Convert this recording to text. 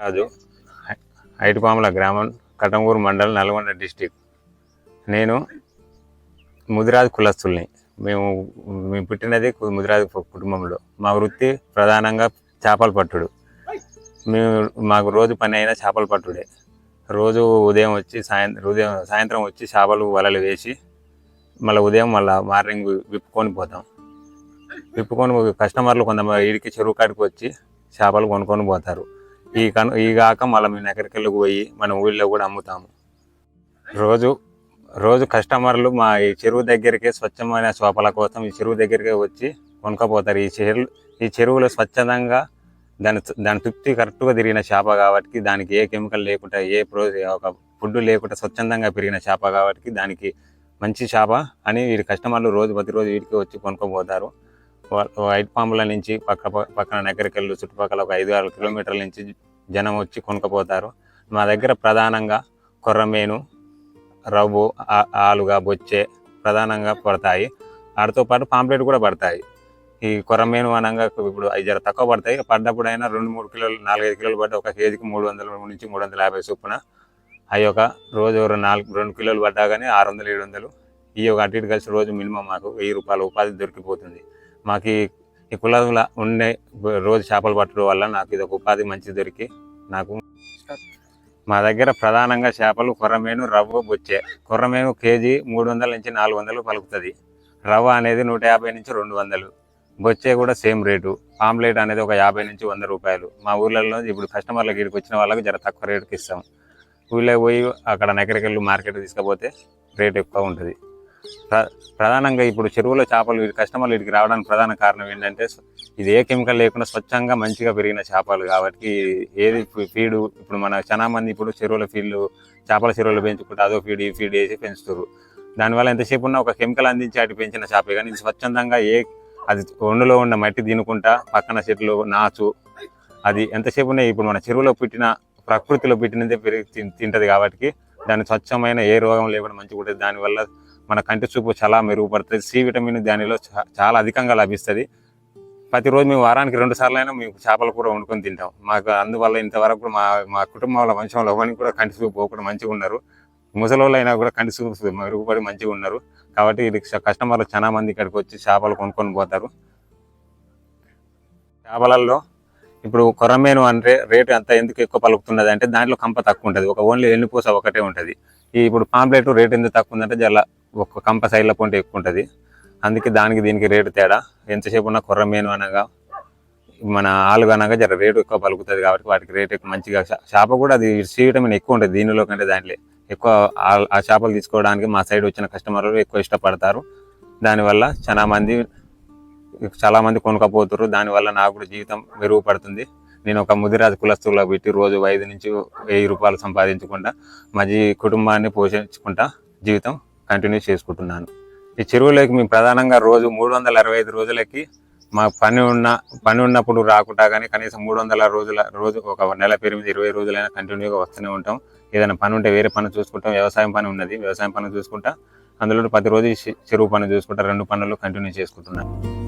రాజు ఐటిపాముల గ్రామం కటంగూరు మండలం నల్గొండ డిస్టిక్. నేను ముదిరాజు కులస్తుల్ని. మేము మేము పుట్టినది ముదిరాజు కుటుంబంలో. మా వృత్తి ప్రధానంగా చేపలు పట్టుడు. మేము మాకు రోజు పని అయినా చేపలు పట్టుడే. రోజు ఉదయం వచ్చి సాయంత్రం ఉదయం సాయంత్రం వచ్చి చేపలు వలలు వేసి మళ్ళీ ఉదయం మళ్ళీ మార్నింగ్ విప్పుకొని పోతాం. విప్పుకొని కస్టమర్లు కొంతమంది వీడికి చెరువు కాడికి వచ్చి చేపలు కొనుక్కొని పోతారు. ఈ కను ఈ కాక మళ్ళీ మేము ఎక్కడికెళ్ళకి పోయి మన ఊళ్ళో కూడా అమ్ముతాము. రోజు రోజు కస్టమర్లు మా ఈ చెరువు దగ్గరికి స్వచ్ఛమైన చేపల కోసం ఈ చెరువు దగ్గరికి వచ్చి కొనుక్కపోతారు. ఈ చెరువు ఈ చెరువులో స్వచ్ఛందంగా దాని దాని తృప్తి కరెక్ట్గా తిరిగిన చేప కాబట్టి దానికి ఏ కెమికల్ లేకుండా ఏ ప్రో ఒక ఫుడ్ లేకుండా స్వచ్ఛందంగా పెరిగిన చేప కాబట్టి దానికి మంచి చేప అని వీడి కస్టమర్లు రోజు ప్రతిరోజు వీడికి వచ్చి కొనుక్కోపోతారు. వైట్ పాముల నుంచి పక్క పక్కన నగరికెళ్ళు చుట్టుపక్కల ఒక ఐదు ఆరు కిలోమీటర్ల నుంచి జనం వచ్చి కొనుక్కపోతారు. మా దగ్గర ప్రధానంగా కొర్రమేను రవ్వు ఆలుగా బొచ్చే ప్రధానంగా పడతాయి. వాటితో పాటు పాంప్లెట్ కూడా పడతాయి. ఈ కొరమేను అనగా ఇప్పుడు అవి జర తక్కువ పడతాయి. పడ్డప్పుడైనా రెండు మూడు కిలోలు నాలుగైదు కిలోలు పడ్డ ఒక కేజీకి మూడు వందల నుంచి మూడు వందల యాభై చొప్పున అవి ఒక రోజు నాలుగు రెండు కిలోలు పడ్డా కానీ ఆరు వందలు ఏడు వందలు. ఈ ఒక అటు ఇటు కలిసి రోజు మినిమం మాకు వెయ్యి రూపాయల ఉపాధి దొరికిపోతుంది. మాకు ఈ ఈ కులంలో ఉండే రోజు చేపలు పట్టడం వల్ల నాకు ఇది ఒక ఉపాధి మంచి దొరికి నాకు మా దగ్గర ప్రధానంగా చేపలు కొర్రమేను రవ్వ బొచ్చే. కొర్రమేను కేజీ మూడు వందల నుంచి నాలుగు వందలు పలుకుతుంది. రవ్వ అనేది నూట యాభై నుంచి రెండు వందలు బొచ్చే కూడా సేమ్ రేటు. ఆమ్లెట్ అనేది ఒక యాభై నుంచి వంద రూపాయలు. మా ఊర్లలో ఇప్పుడు కస్టమర్లకి ఇక్కడికి వచ్చిన వాళ్ళకి జర తక్కువ రేటుకి ఇస్తాం ఊళ్ళో పోయి అక్కడ నగరికెళ్ళి మార్కెట్ తీసుకపోతే రేట్ ఎక్కువ ఉంటుంది. ప్రధానంగా ఇప్పుడు చెరువులో చేపలు కస్టమర్లు వీటికి రావడానికి ప్రధాన కారణం ఏంటంటే ఇది ఏ కెమికల్ లేకుండా స్వచ్ఛంగా మంచిగా పెరిగిన చేపలు కాబట్టి ఏది ఫీడు ఇప్పుడు మన చాలా మంది ఇప్పుడు చెరువుల ఫీడ్లు చేపల చెరువులు పెంచుకుంటే అదో ఫీడ్ ఈ ఫీడ్ వేసి పెంచుతారు దానివల్ల ఎంతసేపు ఉన్నా ఒక కెమికల్ అందించి అటు పెంచిన చేపే కానీ ఇది స్వచ్ఛందంగా ఏ అది ఒండులో ఉన్న మట్టి తినుకుంటా పక్కన చెట్లు నాచు అది ఎంతసేపు ఉన్నాయి ఇప్పుడు మన చెరువులో పుట్టిన ప్రకృతిలో పెట్టినదే పెరిగి తింటది కాబట్టి దాని స్వచ్ఛమైన ఏ రోగం లేకుండా మంచిగా ఉంటుంది. దానివల్ల మన కంటి చూపు చాలా మెరుగుపడుతుంది. సి విటమిన్ దానిలో చాలా అధికంగా లభిస్తుంది. ప్రతిరోజు మేము వారానికి రెండు సార్లు అయినా మేము చేపల కూర వండుకొని తింటాం. మాకు అందువల్ల ఇంతవరకు కూడా మా మా కుటుంబంలో వంశంలో ఎవరికి కూడా కంటి చూపు పోకుండా మంచిగా ఉన్నారు ముసలోళ్ళు అయినా కూడా కంటి చూపు మెరుగుపడి మంచిగా ఉన్నారు కాబట్టి కస్టమర్లు చాలా మంది ఇక్కడికి వచ్చి చేపలు కొనుక్కొని పోతారు. చేపలలో ఇప్పుడు కొరమేను అంటే రేటు ఎంత ఎందుకు ఎక్కువ పలుకుతున్నది అంటే దాంట్లో కంప తక్కువ ఉంటుంది. ఒక ఓన్లీ ఎన్నిపూస ఒకటే ఉంటుంది. ఈ ఇప్పుడు పాంప్లెట్ రేట్ ఎందుకు తక్కువ ఉందంటే జల్ల ఒక కంప సైడ్ల పొంట ఎక్కువ ఉంటుంది అందుకే దానికి దీనికి రేటు తేడా. ఎంతసేపు ఉన్న కొర్రమేను అనగా మన ఆలుగు అనగా జర రేటు ఎక్కువ పలుకుతుంది కాబట్టి వాటికి రేట్ ఎక్కువ మంచిగా చేప కూడా అది సి విటమిన్ ఎక్కువ ఉంటుంది దీనిలో కంటే దాంట్లో. ఎక్కువ ఆ- చేపలు తీసుకోవడానికి మా సైడ్ వచ్చిన కస్టమర్లు ఎక్కువ ఇష్టపడతారు. దానివల్ల చాలా మంది చాలా మంది కొనుక్కపోతారు దానివల్ల నాకు కూడా జీవితం మెరుగుపడుతుంది నేను ఒక ముదిరాజు కులస్తులో పెట్టి రోజు ఐదు నుంచి వెయ్యి రూపాయలు సంపాదించుకుంటా మా జీ కుటుంబాన్ని పోషించుకుంటా జీవితం కంటిన్యూ చేసుకుంటున్నాను. ఈ చెరువులోకి మేము ప్రధానంగా రోజు మూడు వందల అరవై ఐదు రోజులకి మా పని ఉన్న పని ఉన్నప్పుడు రాకుండా కానీ కనీసం మూడు వందల రోజుల రోజు ఒక నెల పెరిమిది ఇరవై రోజులైనా కంటిన్యూగా వస్తూనే ఉంటాం. ఏదైనా పని ఉంటే వేరే పని చూసుకుంటాం. వ్యవసాయం పని ఉన్నది. వ్యవసాయం పని చూసుకుంటా అందులో ప్రతిరోజు చెరువు పని చూసుకుంటా రెండు పనులు కంటిన్యూ చేసుకుంటున్నాను.